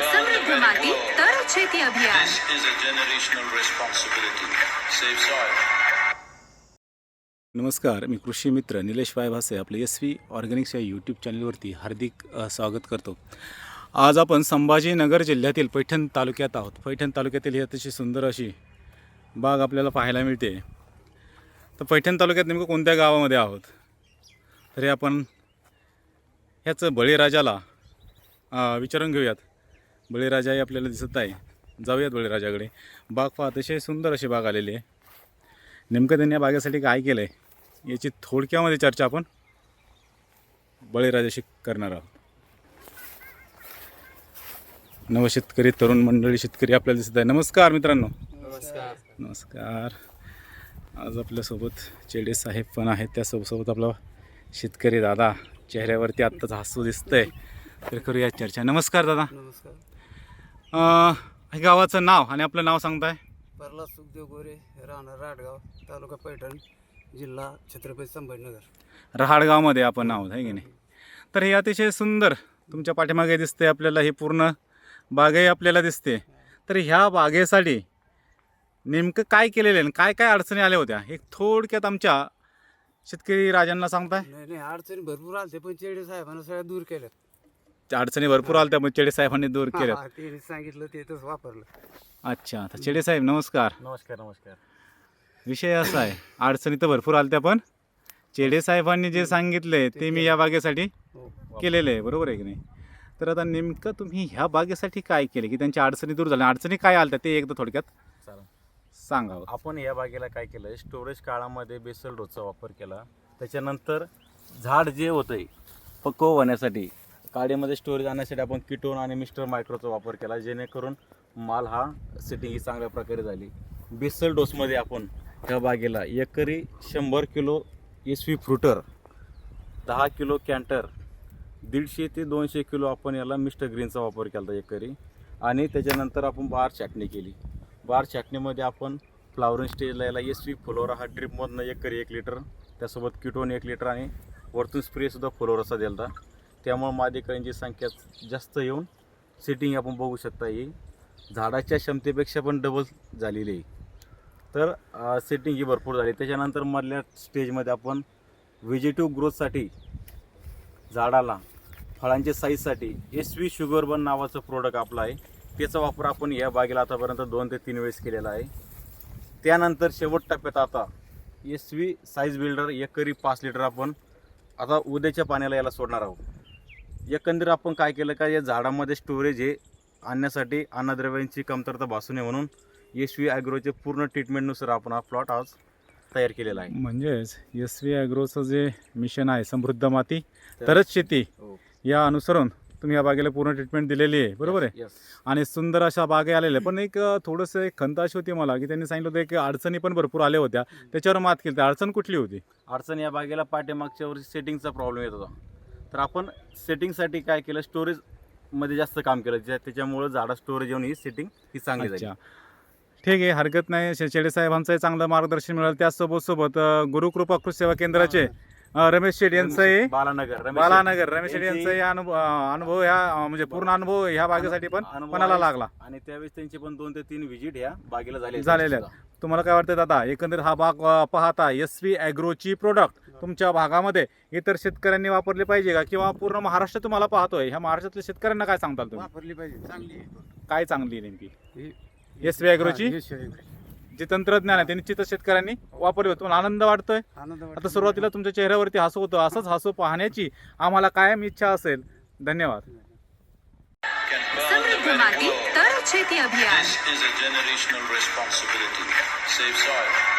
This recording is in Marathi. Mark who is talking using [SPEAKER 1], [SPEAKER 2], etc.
[SPEAKER 1] समृद्ध माती तर शेती अभियान.
[SPEAKER 2] नमस्कार मी कृषी मित्र निलेश भासे आपले एस व्ही ऑर्गॅनिक्स या यूट्यूब चॅनलवरती हार्दिक अ, स्वागत करतो. आज आपण संभाजीनगर जिल्ह्यातील पैठण तालुक्यात आहोत. पैठण तालुक्यातील ही अतिशय सुंदर अशी बाग आपल्याला पाहायला मिळते. तर पैठण तालुक्यात नेमकं कोणत्या गावामध्ये आहोत? तरी आपण ह्याचं बळीराजाला अ, विचारून घेऊयात. बळीराजाही आपल्याला दिसत आहे. जाऊयात बळीराजाकडे. बाग पहा अतिशय सुंदर अशी बाग आलेली आहे. नेमकं त्यांनी या बागेसाठी काय केलं आहे याची थोडक्यामध्ये चर्चा आपण बळीराजाशी करणार आहोत. नवशेतकरी तरुण मंडळी शेतकरी आपल्याला दिसत आहे. नमस्कार मित्रांनो.
[SPEAKER 3] नमस्कार.
[SPEAKER 2] नमस्कार. आज आपल्यासोबत चेडे साहेब पण आहेत. त्यासोबत सोबत आपला शेतकरी दादा चेहऱ्यावरती आत्ताच हसू दिसतंय. तर करूया चर्चा. नमस्कार दादा.
[SPEAKER 3] नमस्कार.
[SPEAKER 2] अं, हे गावाचं नाव आणि आपलं नाव सांगताय?
[SPEAKER 3] प्रल्हाद सुखदेव गोरे राहणार राडगाव तालुका पैठण जिल्हा छत्रपती संभाजीनगर.
[SPEAKER 2] रहाडगावमध्ये आपण आहोत आहे की नाही? तर हे अतिशय सुंदर तुमच्या पाठीमागे दिसते आपल्याला ही पूर्ण बागही आपल्याला दिसते तर ह्या बागेसाठी नेमकं काय केलेलं आहे? आणि काय काय अडचणी आल्या होत्या? एक थोडक्यात आमच्या शेतकरी राजांना सांगताय.
[SPEAKER 3] नाही नाही अडचणी भरपूर आलते पण चेडे साहेबांना सगळ्या दूर केल्यात.
[SPEAKER 2] अडचणी भरपूर आल्या त्या चेडे साहेबांनी दूर केल्या
[SPEAKER 3] हा, त्यांनी सांगितलं ते तसं वापरलं.
[SPEAKER 2] अच्छा तर चेडे साहेब नमस्कार.
[SPEAKER 4] नमस्कार नमस्कार.
[SPEAKER 2] विषय असा आहे अडचणी तर भरपूर आल्या पण चेडे साहेबांनी जे सांगितले ते मी या बागेसाठी
[SPEAKER 3] हो.
[SPEAKER 2] केलेलं आहे बरोबर आहे की नाही? तर आता नेमकं तुम्ही ह्या बागेसाठी काय केले की त्यांच्या अडचणी दूर झाल्या? अडचणी काय आल्या ते एकदा थोडक्यात
[SPEAKER 4] चालेल.
[SPEAKER 2] सांगावं.
[SPEAKER 4] आपण या बागेला काय केलं स्टोरेज काळामध्ये बेसल डोसचा वापर केला. त्याच्यानंतर झाड जे होतंय पक्व होण्यासाठी काडीमध्ये स्टोरेज आणण्यासाठी आपण किटोन आणि मिस्टर मायक्रोचा वापर केला. जेणेकरून माल हा सेटिंग ही चांगल्या प्रकारे झाली. बेसल डोसमध्ये आपण ह्या बागेला एकरी शंभर किलो इसवी फ्रुटर दहा किलो कॅन्टर दीडशे ते दोनशे किलो आपण याला मिस्टर ग्रीनचा वापर केला होता एकरी. आणि त्याच्यानंतर आपण बार छाटणी केली. बार छाटणीमध्ये आपण फ्लावरिंग स्टेजला याला एस व्ही फुलोरा हा ड्रिपमधनं एकरी एक लिटर त्यासोबत किटोन एक लिटर आणि वरतून स्प्रेसुद्धा फुलोराचा दिला होता त्यामुळे मादेकळींची संख्या जास्त येऊन सेटिंग आपण बघू शकता ही. झाडाच्या क्षमतेपेक्षा पण डबल झालेली आहे. तर सेटिंग ही भरपूर झाली. त्याच्यानंतर मधल्या स्टेजमध्ये आपण व्हेजिटिव्ह ग्रोथसाठी झाडाला फळांच्या साईजसाठी एस व्ही शुगरबन नावाचं प्रोडक्ट आपलं आहे. त्याचा वापर आपण या बागेला आतापर्यंत दोन ते तीन वेळेस केलेला आहे. त्यानंतर शेवट टप्प्यात आता एस व्ही साईज बिल्डर एकरी पाच लिटर आपण आता उद्याच्या पाण्याला याला सोडणार आहोत. एकंदरीत आपण काय केलं का या झाडामध्ये स्टोरेज हे आणण्यासाठी अन्नद्रव्यांची कमतरता भासू नये म्हणून एस व्ही ॲग्रोचे पूर्ण ट्रीटमेंटनुसार आपण हा प्लॉट आज तयार केलेला आहे.
[SPEAKER 2] म्हणजेच एस व्ही ॲग्रोचं जे मिशन आहे समृद्ध माती तरच शेती
[SPEAKER 4] हो.
[SPEAKER 2] या अनुसरून तुम्ही या बागेला पूर्ण ट्रीटमेंट दिलेली आहे बरोबर आहे. आणि सुंदर अशा बागे आलेल्या पण एक थोडंसं एक खंत अशी होती मला की त्यांनी सांगितलं होतं की अडचणी पण भरपूर आल्या होत्या. त्याच्यावर मात केली अडचण कुठली होती?
[SPEAKER 4] अडचण या बागेला पाठीमागच्या वर्षी सेटिंगचा प्रॉब्लेम येत होता. तर आपण सेटिंगसाठी काय केलं? स्टोरेजमध्ये जास्त काम केलं. ज्या त्याच्यामुळे झाडा स्टोरेज येऊन ही सेटिंग ही चांगली झाली.
[SPEAKER 2] अच्छा. ठीक आहे हरकत नाही. शे- शेडे साहेबांचंही चांगलं मार्गदर्शन मिळालं. त्याचसोबत सोबत अ, गुरुकृपा कृषी सेवा केंद्राचे अ, रमेश शेठ यांचंही
[SPEAKER 4] बालानगर रमेश
[SPEAKER 2] बालानगर रमेश
[SPEAKER 4] यांची-
[SPEAKER 2] यांचाही अनुभव अ, अनुभव ह्या म्हणजे पूर्ण अनुभव ह्या बागेसाठी पण
[SPEAKER 4] अनुभव आहे.
[SPEAKER 2] लागला?
[SPEAKER 4] आणि त्यावेळेस त्यांची पण दोन ते तीन व्हिजिट ह्या बागेला झाले
[SPEAKER 2] झालेल्या आहेत. तुम्हाला काय वाटतं दादा? एकंदरीत हा भाग अ, पाहता एस व्ही ॲग्रोची प्रोडक्ट तुमच्या भागामध्ये इतर शेतकऱ्यांनी वापरले पाहिजे का? किंवा पूर्ण महाराष्ट्र तुम्हाला पाहतोय? ह्या महाराष्ट्रातल्या शेतकऱ्यांना काय सांगताल तुम्ही?
[SPEAKER 3] वापरली पाहिजे चांगली आहे.
[SPEAKER 2] काय चांगली आहे नेमकी?
[SPEAKER 3] हे-
[SPEAKER 2] एस व्ही ॲग्रोची?
[SPEAKER 3] हा, हे शेळी.
[SPEAKER 2] जे तंत्रज्ञान आहे ते निश्चितच शेतकऱ्यांनी वापरले होते तुम्हाला आनंद वाटतोय
[SPEAKER 3] आनंद वाटतो.
[SPEAKER 2] आता सुरुवातीला तुमच्या चेहऱ्यावरती हसू होतं असंच हसू पाहण्याची आम्हाला कायम इच्छा असेल धन्यवाद
[SPEAKER 5] This is a generational responsibility. Save soil.